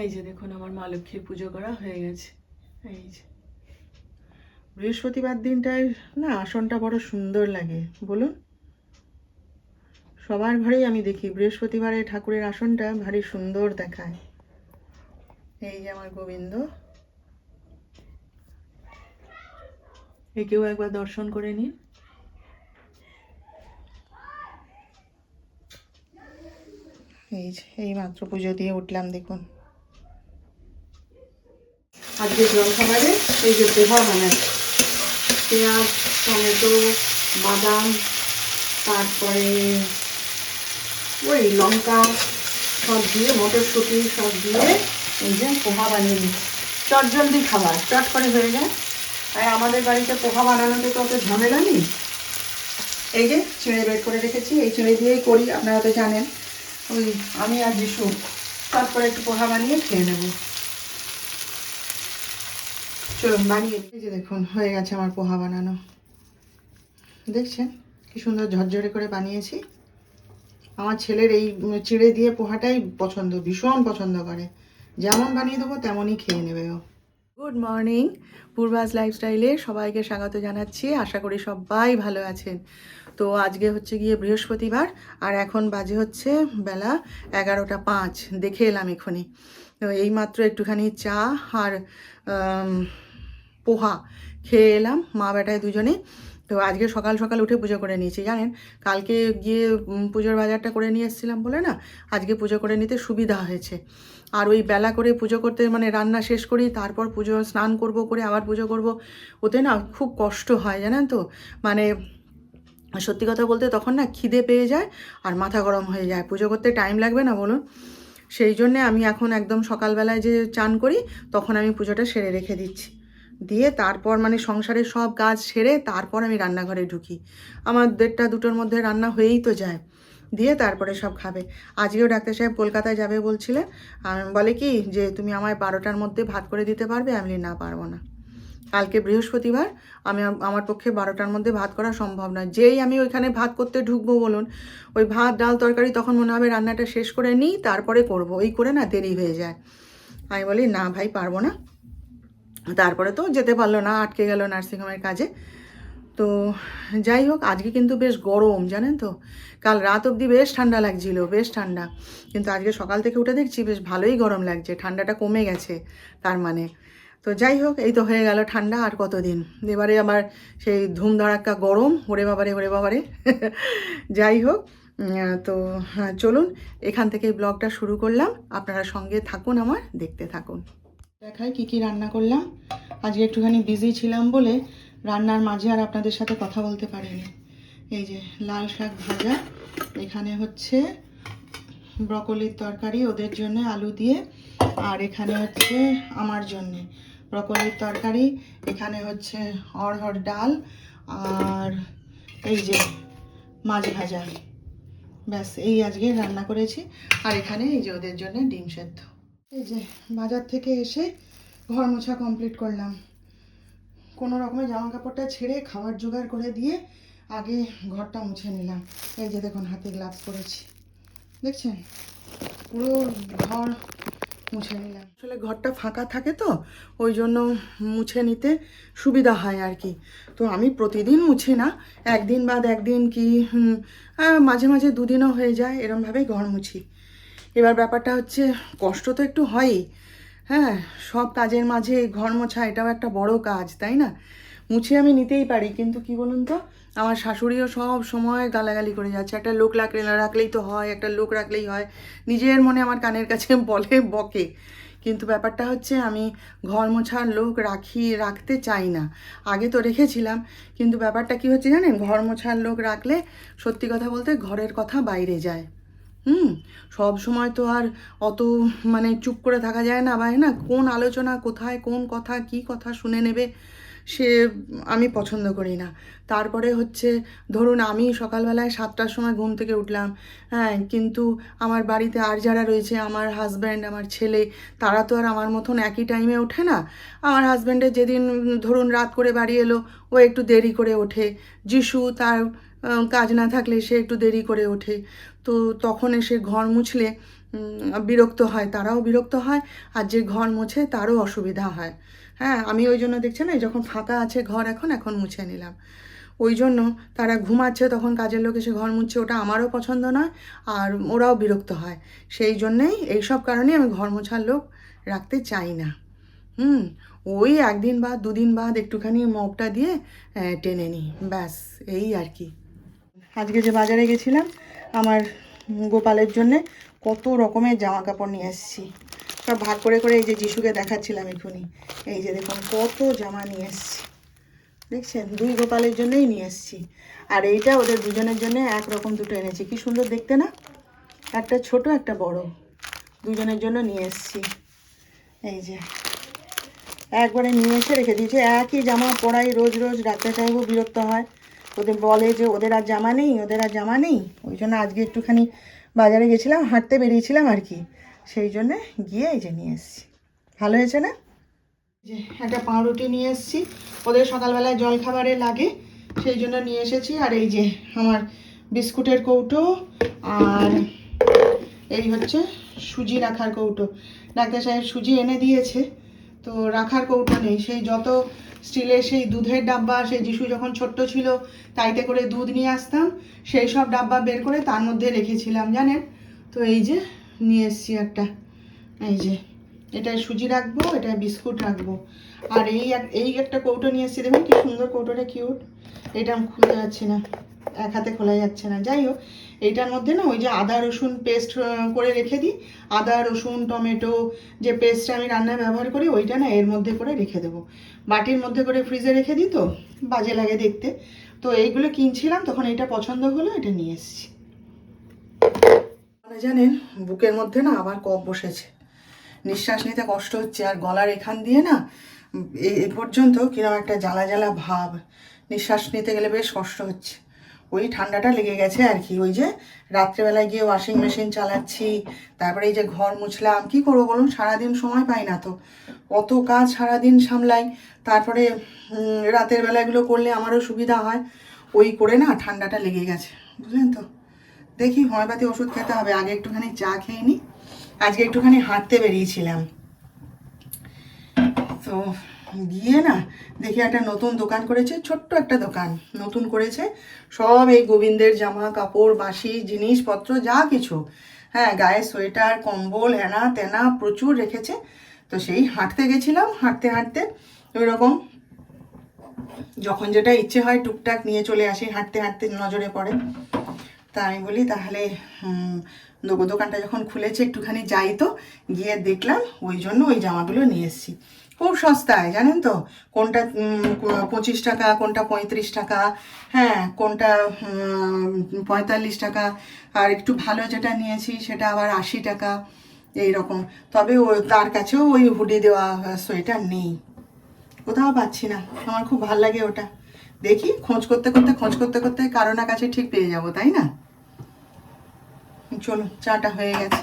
এই যে দেখুন, আমার মা লক্ষ্মীর পুজো করা হয়ে গেছে। এই যে। বৃহস্পতিবার দিনটায় না, আসনটা বড় সুন্দর লাগে। বলুন। সবার ঘরেই আমি দেখি, বৃহস্পতিবারে ঠাকুরের আসনটা ভারী সুন্দর দেখায়। এই যে আমার গোবিন্দ। একেও একবার দর্শন করে নিন। এই যে, এই মাত্র পুজো দিয়ে উঠলাম, দেখুন। আজকে জল খাবারে এই যে পোহা বানাচ্ছি পেঁয়াজ, টমেটো, বাদাম, তারপরে ওই লঙ্কা, সব দিয়ে মটরশুঁটি, সব দিয়ে এই যে পোহা বানিয়ে নিচ্ছি চটজলদি খাবার, চট করে হয়ে যায়। আর আমাদের বাড়িতে পোহা বানানোতে তো অত ঝামেলা নেই। এই যে চিড়ে বের করে রেখেছি, এই চিড়ে দিয়েই করি, আপনারা তো জানেন। ওই আমি আর যিশু করে একটু পোহা বানিয়ে খেয়ে নেব। চলুন, বানিয়ে যে দেখুন, হয়ে গেছে আমার পোহা বানানো। দেখছেন? কি সুন্দর ঝরঝরে করে বানিয়েছি। আমার ছেলের এই চিড়ে দিয়ে পোহাটাই পছন্দ, ভীষণ পছন্দ করে। যেমন বানিয়ে দেবো, তেমনই খেয়ে নেবে ও। গুড মর্নিং পূর্বাস লাইফস্টাইলে সবাইকে স্বাগত জানাচ্ছি। আশা করি সবাই ভালো আছেন। তো আজকে হচ্ছে গিয়ে বৃহস্পতিবার, আর এখন বাজে হচ্ছে বেলা এগারোটা পাঁচ। দেখে এলাম এখনই তো এইমাত্র একটুখানি চা আর পোহা খেয়ে এলাম, মা বেটায় দুজনেই। তো আজকে সকাল সকাল উঠে পুজো করে নিয়েছি, জানেন? কালকে গিয়ে পুজোর বাজারটা করে নিয়ে এসেছিলাম বলে না, আজকে পুজো করে নিতে সুবিধা হয়েছে। আর ওই বেলা করে পুজো করতে মানে রান্না শেষ করি, তারপর পুজো, স্নান করব করে আবার পুজো করব, ওতে না খুব কষ্ট হয়, জানেন তো? মানে সত্যি কথা বলতে তখন না খিদে পেয়ে যায় আর মাথা গরম হয়ে যায়। পুজো করতে টাইম লাগবে না বলুন? সেই জন্যে আমি এখন একদম সকালবেলায় যে চান করি, তখন আমি পুজোটা সেরে রেখে দিচ্ছি। দিয়ে তারপর মানে সংসারের সব কাজ সেরে তারপর আমি রান্নাঘরে ঢুকি। আমার দেড়টা দুটোর মধ্যে রান্না হয়েই তো যায়। দিয়ে তারপরে সব খাবে। আজকেও ডাক্তার সাহেব কলকাতায় যাবে বলছিলেন। আমি, বলে কি যে তুমি আমায় বারোটার মধ্যে ভাত করে দিতে পারবে? আমি না, পারব না। কালকে বৃহস্পতিবার আমি, আমার পক্ষে বারোটার মধ্যে ভাত করা সম্ভব নয়। যেই আমি ওইখানে ভাত করতে ঢুকবো বলুন, ওই ভাত, ডাল তরকারি তখন মনে হবে রান্নাটা শেষ করে নিই, তারপরে করব। ওই করে না দেরি হয়ে যায়। আমি বলি, না ভাই, পারব না। তারপরে তো যেতে পারল না, আটকে গেল নার্সিংহোমের কাজে। তো যাই হোক, আজকে কিন্তু বেশ গরম, জানেন তো? কাল রাত অবধি বেশ ঠান্ডা লাগছিল, বেশ ঠান্ডা। কিন্তু আজকে সকাল থেকে উঠে দেখছি বেশ ভালোই গরম লাগছে, ঠান্ডাটা কমে গেছে তার মানে। তো যাই হোক, এই তো হয়ে গেল ঠান্ডা আর কতদিন। এবারে আবার সেই ধুমধাড়াক্কা গরম, ওরে বাবারে ওরে বাবারে। যাই হোক তো চলুন, এখান থেকে ব্লগটা শুরু করলাম। আপনারা সঙ্গে থাকুন আমার, দেখতে থাকুন। দেখাই কি কি রান্না করলাম। আজকে একটুখানি বিজি ছিলাম বলে রান্নার মাঝে আর আপনাদের সাথে কথা বলতে পারিনি। এই যে লাল শাক ভাজা, এখানে হচ্ছে ব্রকলির তরকারি ওদের জন্য আলু দিয়ে, আর এখানে হচ্ছে আমার জন্যে ব্রকলির তরকারি, এখানে হচ্ছে অড়হর ডাল, আর এই যে মাছ ভাজা। ব্যাস, এই আজকে রান্না করেছি, আর এখানে এই যে ওদের জন্য ডিম সেদ্ধ। এই যে, বাজার থেকে এসে ঘর মোছা কমপ্লিট করলাম। কোনো রকমের জামা কাপড়টা ছেড়ে খাবার জোগাড় করে দিয়ে আগে ঘরটা মুছে নিলাম। এই যে দেখুন, হাতে গ্লাভস পরেছি। দেখছেন? পুরো ঘর মুছে নিলাম। আসলে ঘরটা ফাঁকা থাকে তো, ওই জন্য মুছে নিতে সুবিধা হয় আর কি। তো আমি প্রতিদিন মুছি না, একদিন বাদ একদিন কি মাঝে মাঝে দুদিনও হয়ে যায়, এরমভাবেই ঘর মুছি। এবার ব্যাপারটা হচ্ছে, কষ্ট তো একটু হয়ই। হ্যাঁ সব কাজের মাঝে ঘর মোছা এটাও একটা বড় কাজ, তাই না? মুছে আমি নিতেই পারি, কিন্তু কি বলুন তো? আমার শাশুড়িও সব সময় গালাগালি করে যাচ্ছে। একটা লোক রাখলে রাখলেই তো হয়, একটা লোক রাখলেই হয়। নিজের মনে আমার কানের কাছে বলে বকে। কিন্তু ব্যাপারটা হচ্ছে, আমি ঘর মোছার লোক রাখি, রাখতে চাই না। আগে তো রেখেছিলাম, কিন্তু ব্যাপারটা কি হচ্ছে জানেন? ঘর মোছার লোক রাখলে সত্যি কথা বলতে ঘরের কথা বাইরে যায়। হুম, সব সময় তো আর অত মানে চুপ করে থাকা যায় না বা না, কোন আলোচনা কোথায়, কোন কথা, কি কথা শুনে নেবে সে আমি পছন্দ করি না। তারপরে হচ্ছে, ধরুন আমি সকালবেলায় সাতটার সময় ঘুম থেকে উঠলাম হ্যাঁ কিন্তু আমার বাড়িতে আর যারা রয়েছে, আমার হাজব্যান্ড আমার ছেলে, তারা তো আর আমার মতন একই টাইমে ওঠে না। আমার হাজব্যান্ডের যেদিন ধরুন রাত করে বাড়ি এলো, ও একটু দেরি করে ওঠে। যিশু তার কাজ না থাকলে সে একটু দেরি করে ওঠে। তো তখন এসে ঘর মুছলে বিরক্ত হয়, তারাও বিরক্ত হয়, আর যে ঘর মুছে তারও অসুবিধা হয়। হ্যাঁ আমি ওই জন্য দেখছি না যখন ফাঁকা আছে ঘর এখন এখন মুছে নিলাম। ওই জন্য তারা ঘুমাচ্ছে, তখন কাজের লোক এসে ঘর মুছছে, ওটা আমারও পছন্দ নয়, আর ওরাও বিরক্ত হয়। সেই জন্যেই এইসব কারণেই আমি ঘর মোছার লোক রাখতে চাই না। হুম, ওই একদিন বাদ, দুদিন বাদ একটুখানি মপটা দিয়ে টেনে নিই, ব্যাস, এই আর কি। আজকে যে বাজারে গেছিলাম আমার গোপালের জন্যে কত রকমের জামা কাপড় নিয়ে এসেছি। সব ভাগ করে করে এই যে যিশুকে দেখাচ্ছিলাম এক্ষুনি এই যে দেখুন কত জামা নিয়ে এসেছি। দেখছেন? দুই গোপালের জন্যই নিয়ে এসেছি। আর এইটা ওদের দুজনের জন্য একরকম দুটো এনেছি। কি সুন্দর দেখতে না? একটা ছোট, একটা বড়। দুজনের জন্য নিয়ে এসেছি। এই যে একবারে নিয়ে এসে রেখে দিয়েছি। একই জামা পরাই রোজ রোজ ডাক্তার সাহেবও বিরক্ত হয়। ওদের বলে যে ওদের আর জামা নেই, ওদের আর জামা নেই। ওই জন্য আজকে একটুখানি বাজারে গেছিলাম, হাঁটতে বেরিয়েছিলাম আর কি। সেই জন্যে গিয়ে এই যে নিয়ে এসেছি। ভালো হয়েছে না? যে একটা পাউরুটি নিয়ে এসেছি। ওদের সকালবেলায় জল খাবারে লাগে, সেই জন্য নিয়ে এসেছি। আর এই যে আমার বিস্কুটের কৌটো আর এই হচ্ছে সুজি রাখার কৌটো। ডাক্তার সাহেব সুজি এনে দিয়েছে, তো রাখার কৌটো নেই। সেই যত স্টিলের সেই দুধের ডাব্বা, সেই যিশু যখন ছোট্ট ছিল, তাইতে করে দুধ নিয়ে আসতাম। সেই সব ডাব্বা বের করে তার মধ্যে রেখেছিলাম, জানেন? তো এই যে, নিয়ে এসছি একটা। এই যে, এটায় সুজি রাখব, এটায় বিস্কুট রাখব। আর এই এক- এই একটা কৌটো নিয়ে এসছি, দেখুন কি সুন্দর কৌটোটা কিউট এটা আমি খুলতে পারছি না। এক হাতে খোলা যাচ্ছে না। যাই হোক, এইটার মধ্যে না ওই যে আদা, রসুন পেস্ট করে রেখে দিই। আদা, রসুন, টমেটো যে পেস্টটা আমি রান্নায় ব্যবহার করি, ওইটা না এর মধ্যে করে রেখে দেবো। বাটির মধ্যে করে ফ্রিজে রেখে দিই তো, বাজে লাগে দেখতে। তো এইগুলো কিনছিলাম, তখন এটা পছন্দ হলো, এটা নিয়ে এসেছি। মানে জানেন, বুকের মধ্যে না আবার কফ বসেছে। নিঃশ্বাস নিতে কষ্ট হচ্ছে, আর গলার এখান দিয়ে না এ পর্যন্ত কীরকম একটা জ্বালা জ্বালা ভাব। নিঃশ্বাস নিতে গেলে বেশ কষ্ট হচ্ছে। ওই ঠান্ডাটা লেগে গেছে আর কি। ওই যে রাত্রেবেলায় গিয়ে ওয়াশিং মেশিন চালাচ্ছি, তারপরে এই যে ঘর মুছলাম, কি করব বলুন? সারাদিন সময় পাই না তো। কত কাজ সারাদিন সামলাই, তারপরে রাতের বেলা এগুলো করলে আমারও সুবিধা হয়। ওই করে না ঠান্ডাটা লেগে গেছে, বুঝলেন তো? দেখি হোমিওপ্যাথি ওষুধ খেতে হবে। আগে একটুখানি চা খেয়ে নিই আজকে একটুখানি হাঁটতে বেরিয়েছিলাম। তো গিয়ে না দেখি একটা নতুন দোকান করেছে, ছোট্ট একটা দোকান। নতুন করেছে। সব এই গোবিন্দের জামা, কাপড়, বাসি, জিনিসপত্র, যা কিছু। হ্যাঁ গায়ে সোয়েটার, কম্বল হেনা তেনা প্রচুর রেখেছে। তো সেই হাঁটতে গেছিলাম, হাঁটতে হাঁটতে ওই রকম যখন যেটা ইচ্ছে হয় টুকটাক নিয়ে চলে আসি, হাঁটতে হাঁটতে নজরে পড়ে। তা আমি বলি, তাহলে দোকানটা যখন খুলেছে, একটুখানি যাই তো। গিয়ে দেখলাম, ওই জন্য ওই জামাগুলো নিয়ে এসেছি। খুব সস্তায়, জানেন তো? কোনটা পঁচিশ টাকা, কোনটা পঁয়ত্রিশ টাকা হ্যাঁ কোনটা পঁয়তাল্লিশ টাকা। আর একটু ভালো যেটা নিয়েছি সেটা আবার আশি টাকা এই রকম তবে ও, তার কাছেও ওই হুডি দেওয়া সোয়েটার নেই। কোথাও পাচ্ছি না, আমার খুব ভালো লাগে ওটা। দেখি, খোঁজ করতে করতে, খোঁজ করতে করতে কারও না কাছে ঠিক পেয়ে যাব, তাই না? চলো চাটা হয়ে গেছে।